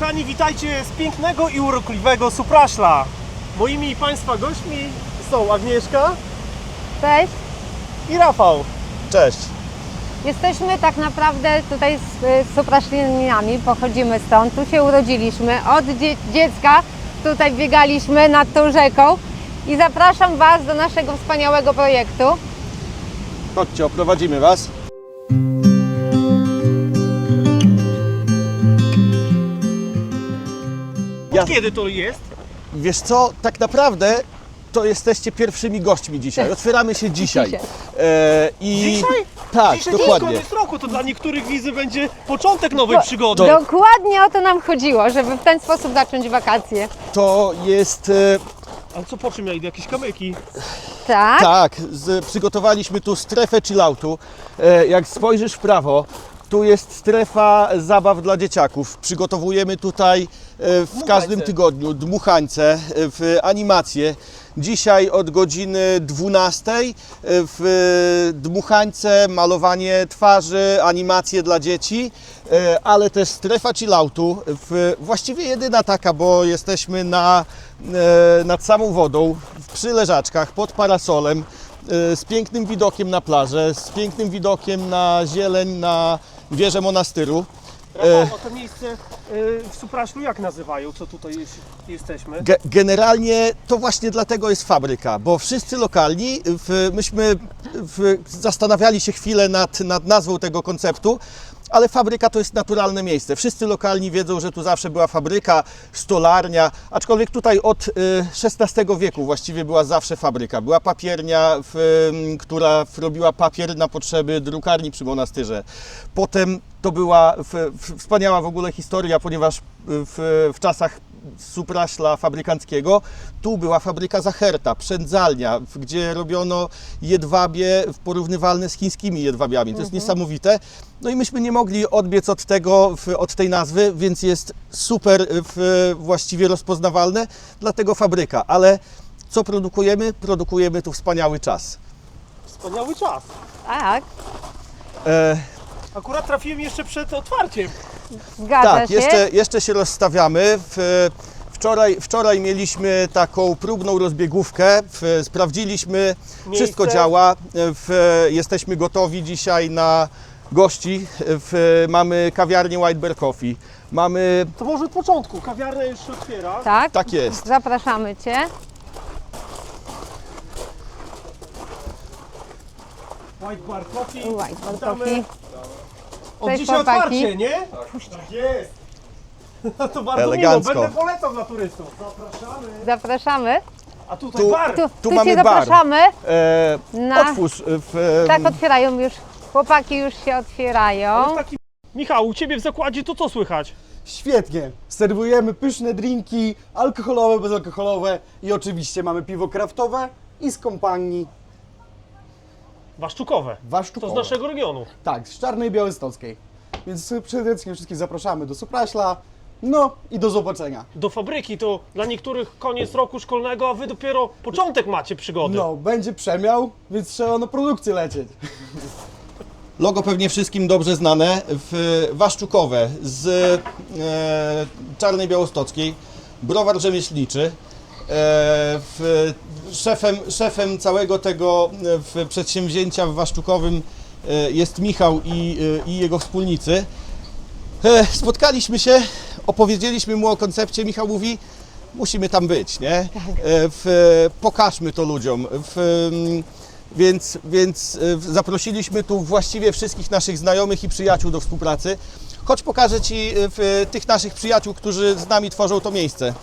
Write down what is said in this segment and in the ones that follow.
Kochani, witajcie z pięknego i urokliwego Supraszla. Moimi Państwa gośćmi są Agnieszka Cześć. i Rafał. Cześć. Jesteśmy tak naprawdę tutaj z, z Supraszlinami, pochodzimy stąd, tu się urodziliśmy. Od dzie- dziecka tutaj biegaliśmy nad tą rzeką i zapraszam Was do naszego wspaniałego projektu. Chodźcie, oprowadzimy Was. Ja, Kiedy to jest? wiesz co, tak naprawdę to jesteście pierwszymi gośćmi dzisiaj. Otwieramy się dzisiaj. Dzisiaj. E, i Dzisiaj? Tak, Dzisiaj dokładnie. koniec roku, to dla niektórych wizy będzie początek nowej przygody. Dokładnie o to nam chodziło, żeby w ten sposób zacząć wakacje. To jest e, Ale co, po czym ja idę? Jakieś kamyki? Tak? tak, z, przygotowaliśmy tu strefę chilloutu. E, jak spojrzysz w prawo, tu jest strefa zabaw dla dzieciaków. Przygotowujemy tutaj e, w każdym tygodniu dmuchańce, e, w animacje. Dzisiaj od godziny 12 e, w dmuchańce, malowanie twarzy, animacje dla dzieci, ale też strefa chilloutu. Właściwie jedyna taka, bo jesteśmy na, nad samą wodą, przy leżaczkach, pod parasolem z pięknym widokiem na plażę, z pięknym widokiem na zieleń, na wieżę monastyru. E, Rafał, a to miejsce y, w Supraszlu jak nazywają, co tutaj jest, jesteśmy? Ge- Generalnie to właśnie dlatego jest fabryka, bo wszyscy lokalni, w, myśmy w, zastanawiali się chwilę nad, nad nazwą tego konceptu, ale fabryka to jest naturalne miejsce. Wszyscy lokalni wiedzą, że tu zawsze była fabryka, stolarnia, aczkolwiek tutaj od y, XVI wieku właściwie była zawsze fabryka. Była papiernia, która robiła papier na potrzeby drukarni przy monastyrze. Potem to była wspaniała w ogóle historia, ponieważ w, w czasach supraśla fabrykanckiego. Tu była fabryka Zacherta, przędzalnia, gdzie robiono jedwabie porównywalne z chińskimi jedwabiami. To jest niesamowite. No i myśmy nie mogli odbiec od tego, od tej nazwy, więc jest super w, właściwie rozpoznawalne, dlatego fabryka. Ale co produkujemy? Produkujemy tu wspaniały czas. Wspaniały czas. Tak, E, Akurat trafiłem jeszcze przed otwarciem. Zgadza tak, się. jeszcze, jeszcze się rozstawiamy. W, wczoraj, wczoraj mieliśmy taką próbną rozbiegówkę. W, sprawdziliśmy, wszystko działa. W, jesteśmy gotowi dzisiaj na gości. W, mamy kawiarnię White Bear Coffee. Mamy, To może od początku, kawiarnia już się otwiera. Tak? tak jest. Zapraszamy Cię. White Bar Coffee. White Bar Witamy. Od Cześć, dzisiaj chłopaki. otwarcie, nie? Tak jest. To bardzo Elegancko. miło, będę polecał dla turystów. Zapraszamy. Zapraszamy. A tutaj Tu- bar. Tu, tu, mamy Cię bar. zapraszamy. E, Na- Otwórz. W, Tak, otwierają już. Chłopaki już się otwierają. Taki... Michał, u Ciebie w zakładzie to co słychać? Świetnie. Serwujemy pyszne drinki, alkoholowe, bezalkoholowe i oczywiście mamy piwo kraftowe i z kompanii Waszczukowe. To Waszczukowe. z naszego regionu. Tak, z Czarnej Białystockiej. Więc przede wszystkim wszystkich zapraszamy do Supraśla. No i do zobaczenia. Do fabryki to dla niektórych koniec roku szkolnego, a Wy dopiero początek macie przygody. No, będzie przemiał, więc trzeba na produkcję lecieć. Logo pewnie wszystkim dobrze znane, w Waszczukowe z e, Czarnej Białostockiej, browar rzemieślniczy. W, szefem, szefem całego tego w, przedsięwzięcia w Waszczukowym e, jest Michał i, e, i jego wspólnicy. E, spotkaliśmy się, opowiedzieliśmy mu o koncepcie. Michał mówi, musimy tam być, nie? E, w, pokażmy to ludziom. W, mm, więc, więc zaprosiliśmy tu właściwie wszystkich naszych znajomych i przyjaciół do współpracy. Chodź pokażę Ci e, w, tych naszych przyjaciół, którzy z nami tworzą to miejsce.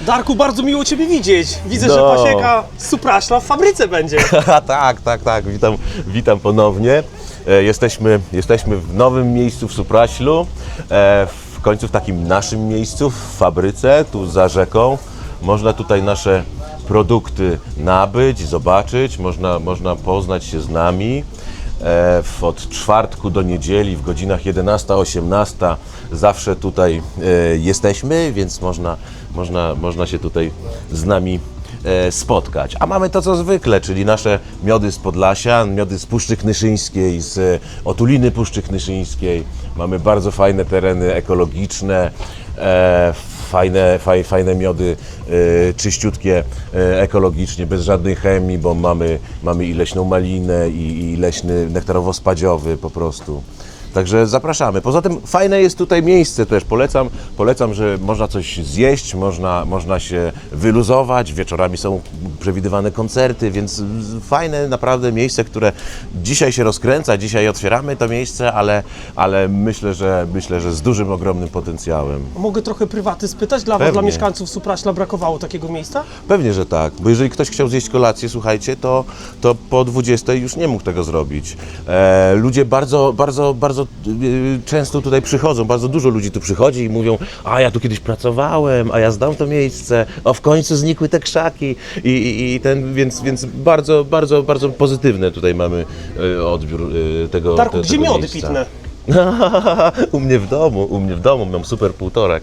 Darku, bardzo miło Ciebie widzieć. Widzę, że No. pasieka Supraśla w fabryce będzie. A, tak, tak, tak, witam, witam ponownie. E, Jesteśmy, jesteśmy w nowym miejscu w Supraślu, e, w końcu w takim naszym miejscu, w fabryce, tu za rzeką. Można tutaj nasze produkty nabyć, zobaczyć, można, można poznać się z nami. E, Od czwartku do niedzieli w godzinach 11-18 zawsze tutaj e, jesteśmy, więc można, można, można się tutaj z nami e, spotkać. A mamy to co zwykle, czyli nasze miody z Podlasia, miody z Puszczy Knyszyńskiej, z Otuliny Puszczy Knyszyńskiej. Mamy bardzo fajne tereny ekologiczne, fajne, faj, fajne miody, e, czyściutkie, e, ekologicznie, bez żadnej chemii, bo mamy, mamy i leśną malinę, i, i leśny nektarowo-spadziowy po prostu. Także zapraszamy. Poza tym fajne jest tutaj miejsce też. Polecam, polecam że można coś zjeść, można, można się wyluzować. Wieczorami są przewidywane koncerty, więc fajne naprawdę miejsce, które dzisiaj się rozkręca. Dzisiaj otwieramy to miejsce, ale, ale myślę, że myślę, że z dużym, ogromnym potencjałem. Mogę trochę prywaty spytać? Dla Was, Pewnie. dla mieszkańców Supraśla brakowało takiego miejsca? Pewnie, że tak, bo jeżeli ktoś chciał zjeść kolację, słuchajcie, to, to po 20 już nie mógł tego zrobić. E, ludzie bardzo, bardzo, bardzo e, często tutaj przychodzą, bardzo dużo ludzi tu przychodzi i mówią, a ja tu kiedyś pracowałem, a ja znam to miejsce, a w końcu znikły te krzaki i, i, i ten, więc, więc bardzo, bardzo, bardzo pozytywny tutaj mamy e, odbiór e, tego Darku, te, gdzie tego miody miejsca. pitne? u mnie w domu, u mnie w domu mam super półtorak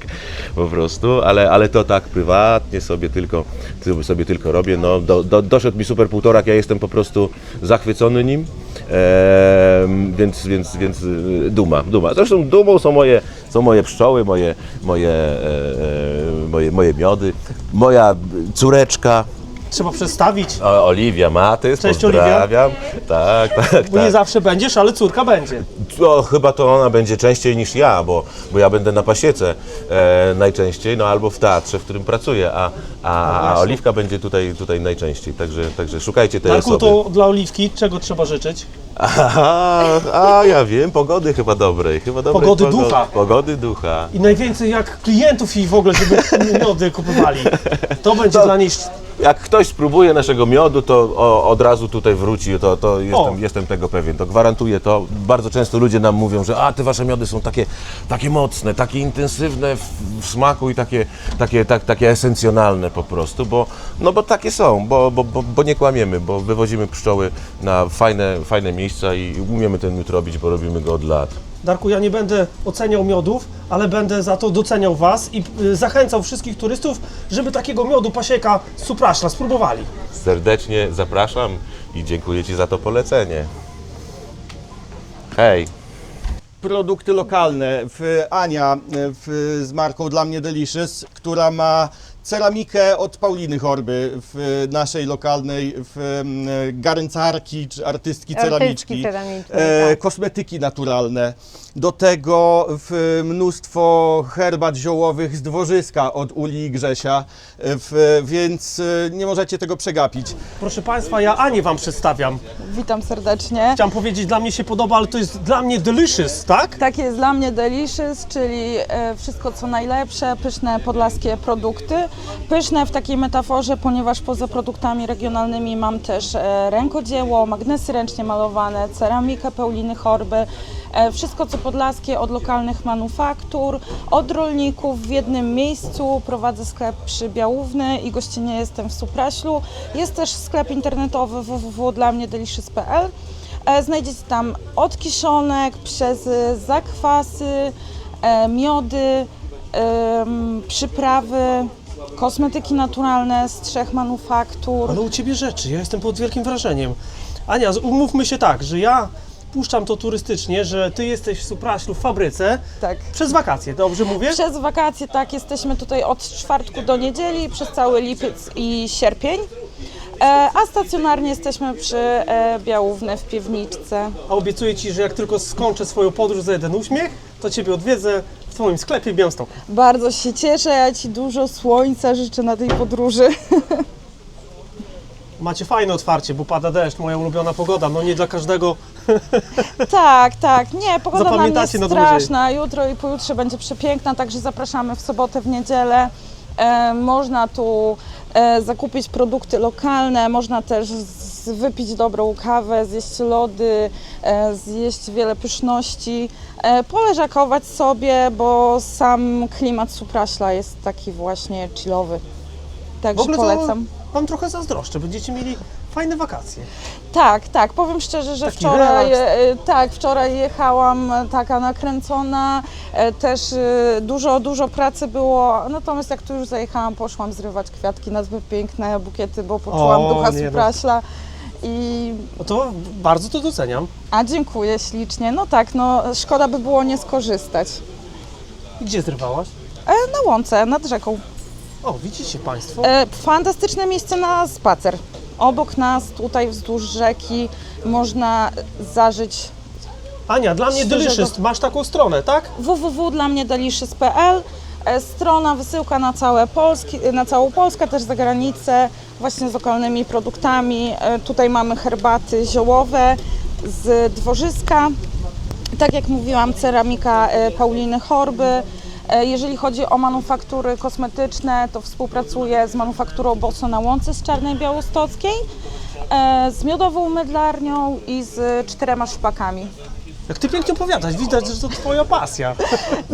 po prostu, ale, ale to tak prywatnie sobie tylko, ty- sobie tylko robię. No, do, do, doszedł mi super półtorak, ja jestem po prostu zachwycony nim, więc, więc, więc y, duma, duma. Zresztą dumą są moje, są moje pszczoły, moje, moje, e, e, moje, moje miody, moja córeczka, Trzeba przedstawić, o, Oliwia Matys, Cześć, Oliwia. pozdrawiam. Tak, tak, bo nie tak. zawsze będziesz, ale córka będzie. To chyba to ona będzie częściej niż ja, bo, bo ja będę na pasiece e, najczęściej, no albo w teatrze, w którym pracuję, a, a, a Oliwka będzie tutaj, tutaj najczęściej, także, także szukajcie tej Darku, osoby. to dla Oliwki czego trzeba życzyć? Aha, a ja wiem, pogody chyba dobrej, chyba dobrej Pogody pogo- ducha. Pogody ducha. I najwięcej jak klientów i w ogóle, żeby miody kupowali. To będzie dla niej... Jak ktoś spróbuje naszego miodu, to o, od razu tutaj wróci, to, to jestem, jestem tego pewien, to gwarantuję to. Bardzo często ludzie nam mówią, że a te wasze miody są takie, takie mocne, takie intensywne w, w smaku i takie, takie, tak, takie esencjonalne po prostu, bo, no bo takie są, bo, bo, bo, bo nie kłamiemy, bo wywozimy pszczoły na fajne, fajne miejsca i umiemy ten miód robić, bo robimy go od lat. Darku, ja nie będę oceniał miodów, ale będę za to doceniał Was i y, zachęcał wszystkich turystów, żeby takiego miodu pasieka z Supraśla spróbowali. Serdecznie zapraszam i dziękuję Ci za to polecenie. Hej! produkty lokalne. W Ania w, z marką Dla mnie Delicious, która ma ceramikę od Pauliny Horby w naszej lokalnej w, m, garncarki czy artystki Artystki ceramiczki, ceramicznej, e, tak. kosmetyki naturalne. Do tego w mnóstwo herbat ziołowych z dworzyska od Uli i Grzesia, w, więc e, nie możecie tego przegapić. Proszę Państwa, ja Anię Wam przedstawiam. Witam serdecznie. Chciałem powiedzieć, dla mnie się podoba, ale to jest dla mnie delicious, tak? Tak jest dla mnie Delicious, czyli e, wszystko co najlepsze, pyszne podlaskie produkty. Pyszne w takiej metaforze, ponieważ poza produktami regionalnymi mam też e, rękodzieło, magnesy ręcznie malowane, ceramikę Pauliny Horby. E, Wszystko co podlaskie od lokalnych manufaktur, od rolników w jednym miejscu. Prowadzę sklep przy Białówny i gościnnie jestem w Supraślu. Jest też sklep internetowy www.dlamniedelicious.pl. E, Znajdziecie tam od kiszonek przez zakwasy, miody, przyprawy, kosmetyki naturalne z trzech manufaktur. Ale u Ciebie rzeczy, ja jestem pod wielkim wrażeniem. Ania, umówmy się tak, że ja puszczam to turystycznie, że Ty jesteś w Supraślu w fabryce Tak. przez wakacje, dobrze mówię? Przez wakacje tak, jesteśmy tutaj od czwartku do niedzieli, przez cały lipiec i sierpień. E, A stacjonarnie jesteśmy przy e, Białówny w piwniczce. A obiecuję Ci, że jak tylko skończę swoją podróż za jeden uśmiech, to Ciebie odwiedzę w Twoim sklepie w Białymstoku. Bardzo się cieszę, ja Ci dużo słońca życzę na tej podróży. Macie fajne otwarcie, bo pada deszcz, moja ulubiona pogoda. No nie dla każdego. Tak, tak. Nie, pogoda nam Zapamiętacie jest na dłużej. straszna. Jutro i pojutrze będzie przepiękna, także zapraszamy w sobotę, w niedzielę. E, można tu e, zakupić produkty lokalne, można też z, wypić dobrą kawę, zjeść lody, e, zjeść wiele pyszności, e, poleżakować sobie, bo sam klimat Supraśla jest taki właśnie chillowy. Także polecam. Wam trochę zazdroszczę, będziecie mieli fajne wakacje. Tak, tak. Powiem szczerze, że Taki wczoraj, relaks. e, tak, wczoraj jechałam taka nakręcona, też dużo, dużo pracy było, natomiast jak tu już zajechałam, poszłam zrywać kwiatki na zbyt piękne bukiety, bo poczułam O, ducha no. I, No to bardzo to doceniam. a dziękuję ślicznie. No tak, no szkoda by było nie skorzystać. I Gdzie zrywałaś? E, na łące, nad rzeką. O, widzicie Państwo? E, fantastyczne miejsce na spacer. Obok nas, tutaj wzdłuż rzeki, można zażyć Ania, dla mnie Szczerze Delicious, masz taką stronę, tak? www.dlamniedelicious.pl e, Strona, wysyłka na, całe Polski, na całą Polskę, też za granicę, właśnie z lokalnymi produktami. E, Tutaj mamy herbaty ziołowe z dworzyska. Tak jak mówiłam, ceramika e, Pauliny Horby. E, Jeżeli chodzi o manufaktury kosmetyczne, to współpracuję z manufakturą Boso na Łące z Czarnej Białostockiej, e, z miodową mydlarnią i z czterema szpakami. Jak ty pięknie opowiadasz, widać, że to twoja pasja.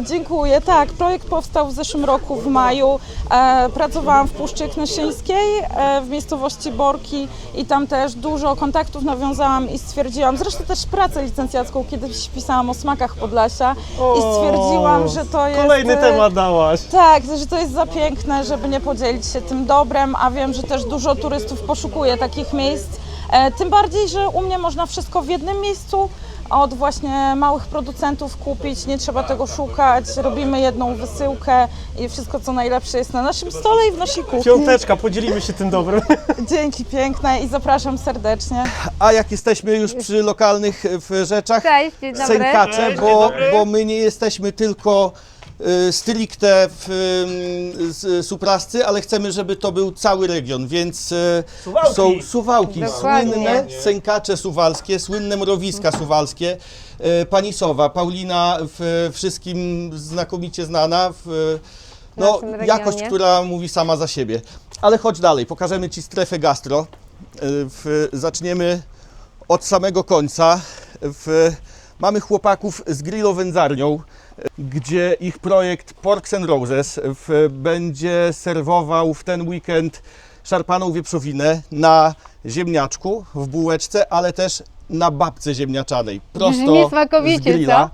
Dziękuję. Tak, projekt powstał w zeszłym roku w maju. E, pracowałam w Puszczy Knyszyńskiej e, w miejscowości Borki i tam też dużo kontaktów nawiązałam i stwierdziłam, zresztą też pracę licencjacką kiedyś pisałam o smakach Podlasia i stwierdziłam, że to jest... Kolejny e, temat dałaś. Tak, że to jest za piękne, żeby nie podzielić się tym dobrem, a wiem, że też dużo turystów poszukuje takich miejsc. E, tym bardziej, że u mnie można wszystko w jednym miejscu od właśnie małych producentów kupić, nie trzeba tego szukać, robimy jedną wysyłkę i wszystko co najlepsze jest na naszym stole i w naszej kuchni. Piąteczka, podzielimy się tym dobrem. Dzięki piękne i zapraszam serdecznie. A jak jesteśmy już przy lokalnych e, w rzeczach, Cześć, dzień dobry. sękacze, Cześć, dzień bo, dobry. bo my nie jesteśmy tylko stricte w y, z- suprascy, ale chcemy, żeby to był cały region, więc y, Suwałki. są suwałki, Dokładnie. słynne sękacze suwalskie, słynne mrowiska suwalskie, y, pani Sowa, Paulina w wszystkim znakomicie znana, w, no, jakość, która mówi sama za siebie. Ale chodź dalej, pokażemy Ci strefę gastro. Y, W, zaczniemy od samego końca. W, mamy chłopaków z grillowędzarnią, y, gdzie ich projekt Porks and Roses w, będzie serwował w ten weekend szarpaną wieprzowinę na ziemniaczku w bułeczce, ale też na babce ziemniaczanej. Prosto z grilla.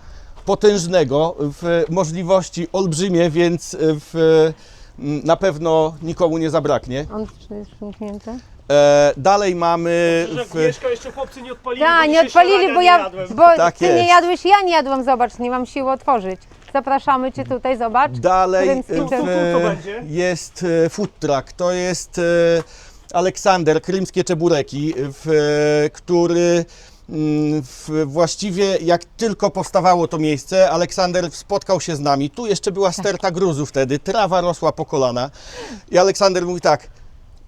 Potężnego, w możliwości olbrzymie, więc w, na pewno nikomu nie zabraknie. On jest przymknięty. E, dalej mamy Że w, Agnieszka jeszcze chłopcy nie odpalili, Tak, bo nie dzisiaj odpalili, śniadania bo nie ja, jadłem. bo Tak ty nie jest. jadłeś, ja nie jadłam, zobacz, nie mam siły otworzyć. Zapraszamy Cię tutaj, zobacz. dalej Którym w, skrótem? Tu, będzie? jest e, food truck, to jest e, Aleksander, krymskie czebureki, w, e, który mm, w, właściwie jak tylko powstawało to miejsce, Aleksander spotkał się z nami. Tu jeszcze była sterta gruzu wtedy, trawa rosła po kolana. I Aleksander mówi tak,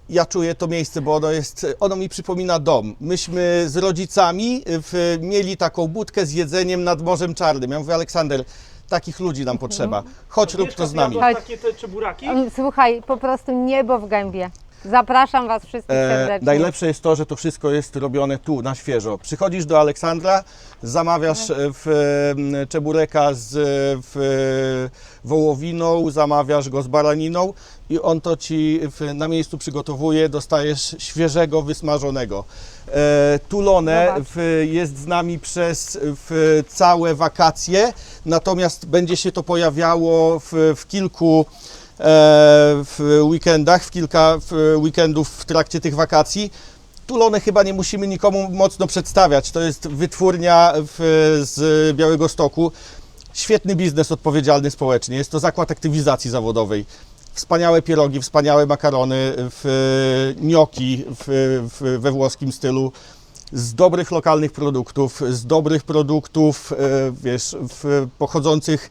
ja czuję to miejsce, bo ono jest, ono mi przypomina dom. Myśmy z rodzicami w, mieli taką budkę z jedzeniem nad Morzem Czarnym. Ja mówię, Aleksander, takich ludzi nam potrzeba. Chodź, rób to z nami. takie te czeburaki? Słuchaj, po prostu niebo w gębie. Zapraszam Was wszystkich E, serdecznie. najlepsze jest to, że to wszystko jest robione tu, na świeżo. Przychodzisz do Aleksandra, zamawiasz e, w, e, czebureka z e, w, wołowiną, zamawiasz go z baraniną i on to ci w, na miejscu przygotowuje, dostajesz świeżego, wysmażonego. E, Tulone Zobacz. w, jest z nami przez w, całe wakacje, natomiast będzie się to pojawiało w, w kilku w weekendach, w kilka weekendów w trakcie tych wakacji. Tulone chyba nie musimy nikomu mocno przedstawiać. To jest wytwórnia w, z Białego Stoku. Świetny biznes odpowiedzialny społecznie. Jest to zakład aktywizacji zawodowej. Wspaniałe pierogi, wspaniałe makarony, w, gnocchi w, w, we włoskim stylu. Z dobrych lokalnych produktów, z dobrych produktów, e, wiesz, pochodzących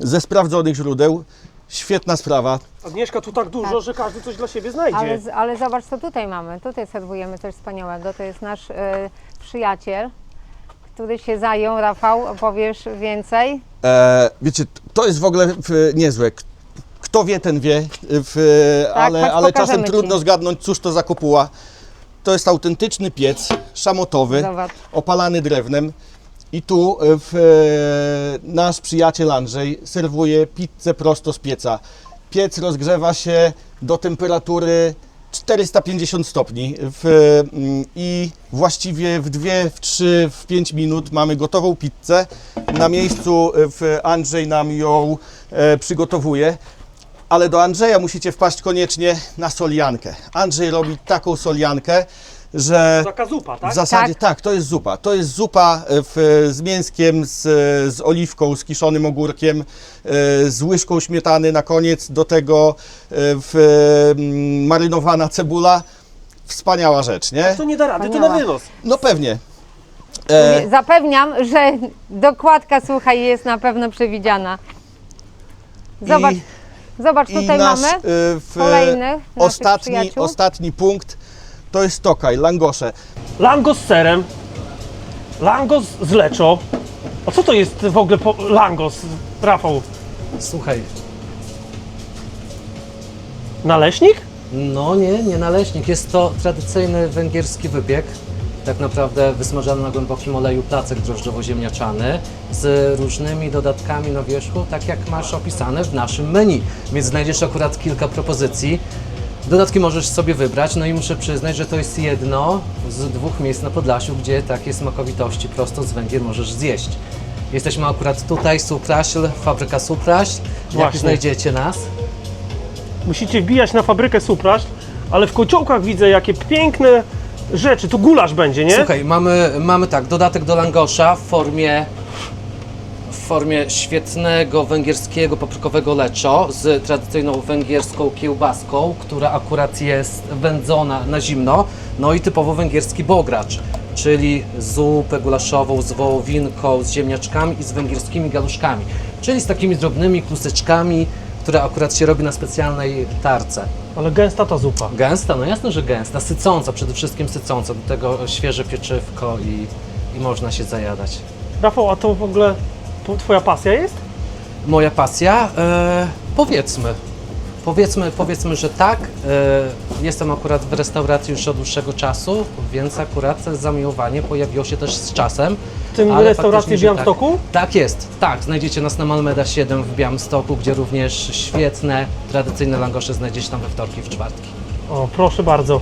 ze sprawdzonych źródeł. Świetna sprawa. Agnieszka, tu tak dużo, że każdy coś dla siebie znajdzie. Ale, z- ale zobacz, co tutaj mamy. Tutaj serwujemy coś wspaniałego. To jest nasz e, przyjaciel, który się zajął. Rafał, opowiesz więcej? E, wiecie, to jest w ogóle w, niezłe. K- Kto wie, ten wie, w, ale, chodź, ale czasem ci. trudno zgadnąć, cóż to za kopuła. To jest autentyczny piec szamotowy, Zobacz. opalany drewnem. I tu e, w, e, nasz przyjaciel Andrzej serwuje pizzę prosto z pieca. Piec rozgrzewa się do temperatury 450 stopni w, mm, i właściwie w 2, w 3, w 5 minut mamy gotową pizzę. Na miejscu e, w Andrzej nam ją e, przygotowuje. Ale do Andrzeja musicie wpaść koniecznie na soliankę. Andrzej robi taką soliankę, że Taka zupa, tak? w zasadzie Tak. tak. to jest zupa. To jest zupa e, w, z mięskiem, z, z oliwką, z kiszonym ogórkiem, e, z łyżką śmietany na koniec, do tego e, w, marynowana cebula. Wspaniała rzecz, nie? To nie da rady, to Wspaniała. na wynos. No pewnie. E, Zapewniam, że dokładka, słuchaj, jest na pewno przewidziana. Zobacz, I- zobacz I tutaj nasz mamy w, naszych ostatni, przyjaciół. ostatni punkt to jest tokaj, langosze. Langos z serem, langos z leczo. A co to jest w ogóle po... langos, Rafał? Słuchaj, Naleśnik? no nie, nie naleśnik. Jest to tradycyjny węgierski wypiek. Tak naprawdę wysmażany na głębokim oleju placek drożdżowo-ziemniaczany z różnymi dodatkami na wierzchu, tak jak masz opisane w naszym menu. Więc znajdziesz akurat kilka propozycji. Dodatki możesz sobie wybrać, no i muszę przyznać, że to jest jedno z dwóch miejsc na Podlasiu, gdzie takie smakowitości prosto z Węgier możesz zjeść. Jesteśmy akurat tutaj, Supraśl, fabryka Supraśl. Jak Właśnie. znajdziecie nas? Musicie wbijać na fabrykę Supraśl, ale w kociołkach widzę jakie piękne rzeczy. Tu gulasz będzie, nie? Słuchaj, mamy, mamy tak, dodatek do langosza w formie w formie świetnego węgierskiego paprykowego leczo z tradycyjną węgierską kiełbaską, która akurat jest wędzona na zimno, no i typowo węgierski bogracz, czyli zupę gulaszową z wołowinką, z ziemniaczkami i z węgierskimi galuszkami, czyli z takimi drobnymi kluseczkami, które akurat się robi na specjalnej tarce. Ale gęsta ta zupa. Gęsta, no jasno, że gęsta, sycąca, przede wszystkim sycąca, do tego świeże pieczywko i, i można się zajadać. Rafał, a to w ogóle to twoja pasja jest? Moja pasja? E, powiedzmy. Powiedzmy, powiedzmy, że tak. E, jestem akurat w restauracji już od dłuższego czasu, więc akurat zamiłowanie pojawiło się też z czasem. W tym ale restauracji faktycznie, w że Białymstoku? Tak, tak jest, tak. Znajdziecie nas na Malmeda 7 w Białymstoku, gdzie również świetne, tradycyjne langosze znajdziecie tam we wtorki w czwartki. O, proszę bardzo.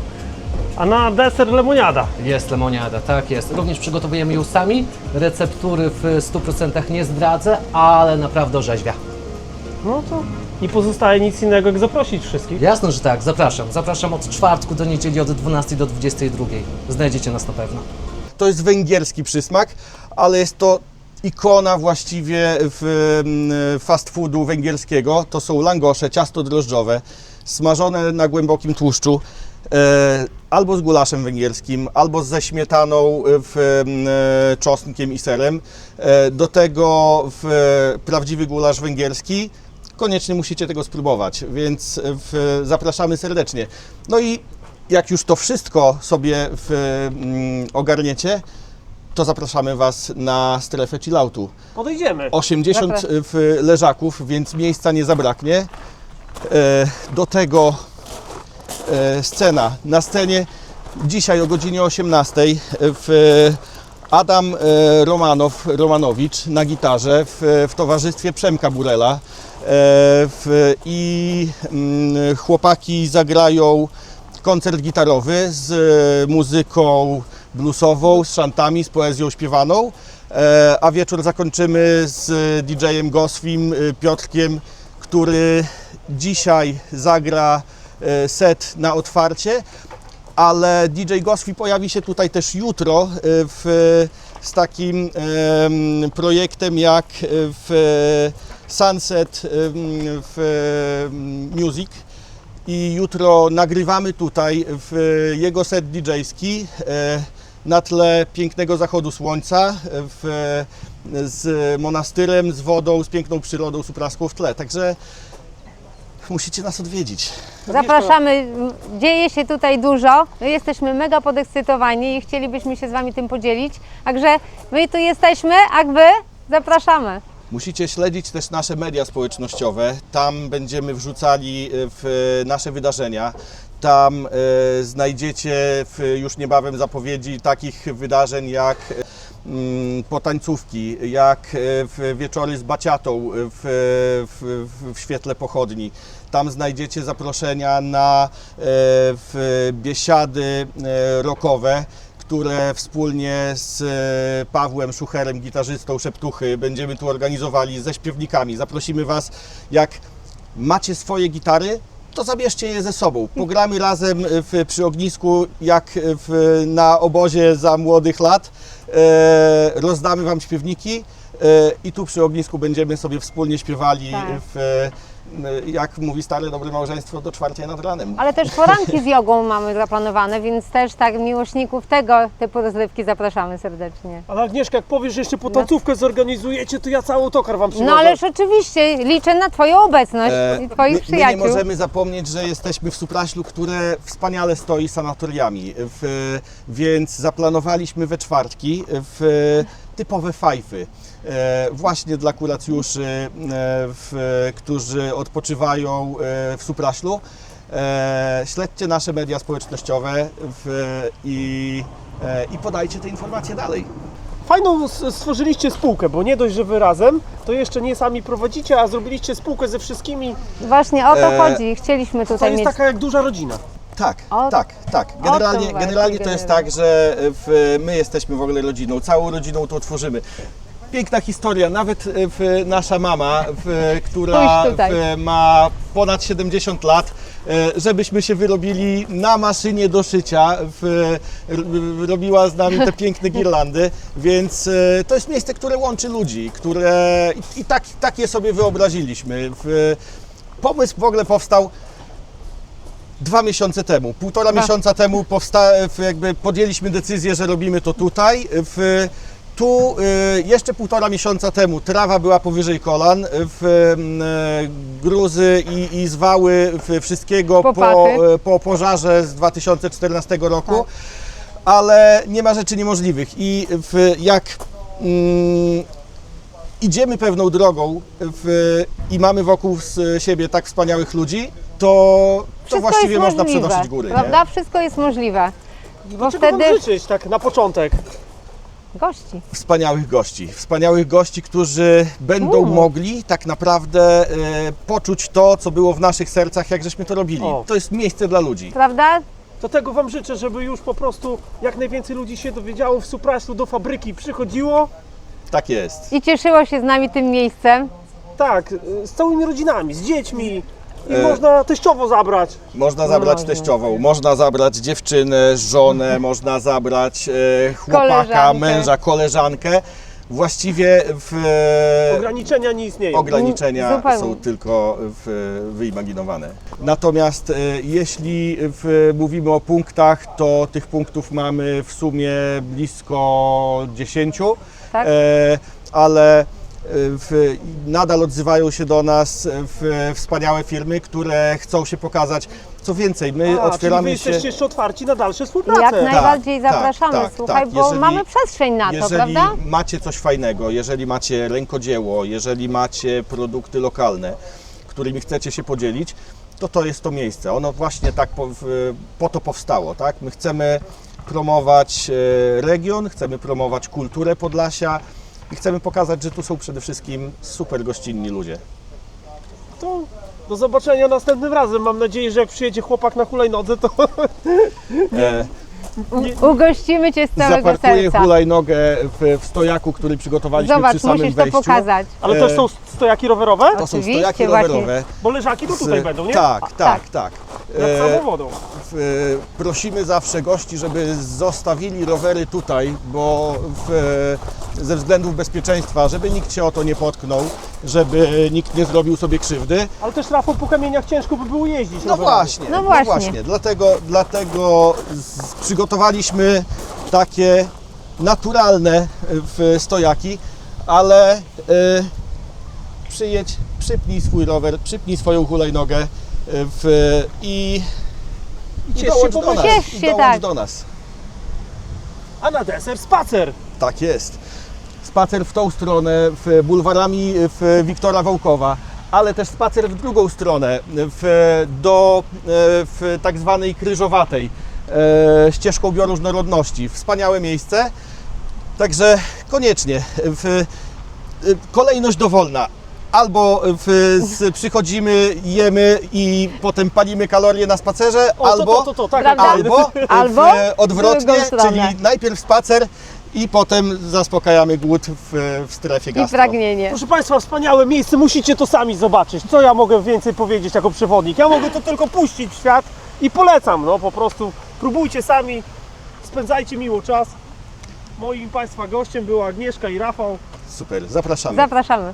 A na deser lemoniada. Jest lemoniada, tak jest. Również przygotowujemy ją sami. Receptury w 100% nie zdradzę, ale naprawdę orzeźwia. No to nie pozostaje nic innego, jak zaprosić wszystkich. Jasno, że tak. Zapraszam. Zapraszam od czwartku do niedzieli od 12 do 22. Znajdziecie nas na pewno. To jest węgierski przysmak, ale jest to ikona właściwie w mm, fast foodu węgierskiego. To są langosze, ciasto drożdżowe, smażone na głębokim tłuszczu, albo z gulaszem węgierskim, albo ze śmietaną, w, mm, e, czosnkiem i serem. E, do tego w, prawdziwy gulasz węgierski. Koniecznie musicie tego spróbować, więc w, zapraszamy serdecznie. No i jak już to wszystko sobie w, mm, ogarniecie, to zapraszamy Was na strefę chilloutu. Podejdziemy. 80 Zapra- w leżaków, więc miejsca nie zabraknie. E, Do tego e, scena. Na scenie dzisiaj o godzinie 18 w Adam e, Romanow, Romanowicz na gitarze w, w towarzystwie Przemka Burela. E, w, I mm, chłopaki zagrają koncert gitarowy z e, muzyką bluesową, z szantami, z poezją śpiewaną. E, A wieczór zakończymy z DJ-em Goswim, e, Piotrkiem, który dzisiaj zagra e, set na otwarcie, ale DJ Goswi pojawi się tutaj też jutro e, w, z takim em, projektem jak e, w Sunset w Music. I jutro nagrywamy tutaj w jego set DJ-ski e, na tle pięknego zachodu słońca, w, z monastyrem, z wodą, z piękną przyrodą supraską w tle. Także musicie nas odwiedzić. Zapraszamy, dzieje się tutaj dużo. My jesteśmy mega podekscytowani i chcielibyśmy się z Wami tym podzielić. Także my tu jesteśmy, a Wy zapraszamy. Musicie śledzić też nasze media społecznościowe. Tam będziemy wrzucali e, w nasze wydarzenia. Tam e, znajdziecie w, już niebawem zapowiedzi takich wydarzeń jak potańcówki, jak e, w wieczory z baciatą w, w, w, w świetle pochodni. Tam znajdziecie zaproszenia na e, w biesiady e, rockowe które wspólnie z e, Pawłem Szucherem, gitarzystą Szeptuchy, będziemy tu organizowali ze śpiewnikami. Zaprosimy Was, jak macie swoje gitary, to zabierzcie je ze sobą. Pogramy razem w, przy ognisku, jak w, na obozie za młodych lat. E, rozdamy Wam śpiewniki e, i tu przy ognisku będziemy sobie wspólnie śpiewali, Tak. w, e, jak mówi stare dobre małżeństwo, do czwartej nad ranem. Ale też poranki z jogą mamy zaplanowane, więc też tak miłośników tego typu rozrywki zapraszamy serdecznie. Ale Agnieszka, jak powiesz, że jeszcze potancówkę zorganizujecie, to ja cały autokar wam przywiozę. No ależ oczywiście liczę na Twoją obecność E, i Twoich my, my nie przyjaciół. możemy zapomnieć, że jesteśmy w Supraślu, które wspaniale stoi sanatoriami, w, więc zaplanowaliśmy we czwartki w typowe fajfy. E, właśnie dla kuracjuszy, e, którzy odpoczywają e, w Supraślu. Śledźcie nasze media społecznościowe i, i podajcie te informacje dalej. Fajną stworzyliście spółkę, bo nie dość, że wy razem, to jeszcze nie sami prowadzicie, a zrobiliście spółkę ze wszystkimi. Właśnie o to E, chodzi. Chcieliśmy To tutaj jest mieć. taka jak duża rodzina. Tak, tak, tak. o Generalnie, generalnie to jest tak, że w, my jesteśmy w ogóle rodziną, całą rodziną to tworzymy. Piękna historia, nawet w, nasza mama, w, która w, ma ponad 70 lat, e, żebyśmy się wyrobili na maszynie do szycia, w, robiła z nami te piękne girlandy, więc e, to jest miejsce, które łączy ludzi, które i, i tak, tak je sobie wyobraziliśmy. W, pomysł w ogóle powstał dwa miesiące temu. Półtora miesiąca temu powsta- jakby podjęliśmy decyzję, że robimy to tutaj. W, tu y, jeszcze półtora miesiąca temu trawa była powyżej kolan, w, e, gruzy i, i zwały w, wszystkiego po, Popaty. e, po pożarze z 2014 roku, ale nie ma rzeczy niemożliwych i w, jak mm, idziemy pewną drogą w, i mamy wokół siebie tak wspaniałych ludzi, to, to Wszystko właściwie jest można możliwe, przenosić góry. Nie? Prawda? Wszystko jest możliwe. Bo Czego wtedy wam życzyć tak na początek? gości. Wspaniałych gości. Wspaniałych gości, którzy będą Mm. mogli tak naprawdę e, poczuć to, co było w naszych sercach, jak żeśmy to robili. O. To jest miejsce dla ludzi. Prawda? Do tego wam życzę, żeby już po prostu jak najwięcej ludzi się dowiedziało w Supraślu do fabryki przychodziło. Tak jest. I cieszyło się z nami tym miejscem. Tak, z całymi rodzinami, z dziećmi. I E, można teściowo zabrać. Można zabrać Można. teściową, można zabrać dziewczynę, żonę, można zabrać e, chłopaka, Koleżankę. męża, koleżankę. Właściwie w, e, Ograniczenia nie istnieją. ograniczenia Zupełnie. są tylko w, wyimaginowane. Natomiast e, jeśli w, mówimy o punktach, to tych punktów mamy w sumie blisko 10, Tak? e, ale e, w, nadal odzywają się do nas w, wspaniałe firmy, które chcą się pokazać. Co więcej, my A, czyli wy otwieramy się. jesteście jeszcze otwarci na dalsze współprace. Jak najbardziej tak, zapraszamy, tak, słuchaj, tak. bo Jeżeli- mamy przestrzeń na to, Jeżeli prawda? macie coś fajnego, jeżeli macie rękodzieło, jeżeli macie produkty lokalne, którymi chcecie się podzielić, to to jest to miejsce. Ono właśnie tak po, w- po to powstało. Tak? My chcemy promować e, region, chcemy promować kulturę Podlasia i chcemy pokazać, że tu są przede wszystkim super gościnni ludzie. To do zobaczenia następnym razem. Mam nadzieję, że jak przyjedzie chłopak na hulajnodze, to E, Ugościmy Cię z całego zaparkuję serca. hulajnogę w, w stojaku, który przygotowaliśmy Zobacz, przy samym musisz to wejściu. pokazać. Ale E, też są stojaki rowerowe? To są Oczywiście, stojaki właśnie. rowerowe. Bo leżaki to tutaj z- będą, nie? Tak, tak, tak. E, samą wodą. w, prosimy zawsze gości, żeby zostawili rowery tutaj, bo w, ze względów bezpieczeństwa, żeby nikt się o to nie potknął, żeby nikt nie zrobił sobie krzywdy. Ale też Rafał po kamieniach ciężko by było jeździć. No rowerami. właśnie, No no właśnie. właśnie. Dlatego, dlatego z, przygotowaliśmy takie naturalne w, stojaki, ale y, przyjedź, przypnij swój rower, przypnij swoją hulajnogę w, i, I się dołącz po do nas. Ciesz i się, dołącz tak. do nas. A na deser spacer. Tak jest. Spacer w tą stronę, w bulwarami w Wiktora Wołkowa, ale też spacer w drugą stronę, w, do e, w tak zwanej Kryżowatej, e, ścieżką bioróżnorodności. Wspaniałe miejsce. Także koniecznie. W, e, kolejność dowolna. Albo w, z, przychodzimy, jemy i potem palimy kalorie na spacerze, O, albo to, to, to, to, tak. Prawda? jak- Albo, Albo w, odwrotnie, w drugą stronę. czyli najpierw spacer i potem zaspokajamy głód w, w strefie I gastro. pragnienie. Proszę Państwa, wspaniałe miejsce, musicie to sami zobaczyć. Co ja mogę więcej powiedzieć jako przewodnik? Ja mogę to tylko puścić w świat i polecam, no po prostu próbujcie sami, spędzajcie miło czas. Moim Państwa gościem była Agnieszka i Rafał. Super, zapraszamy. Zapraszamy.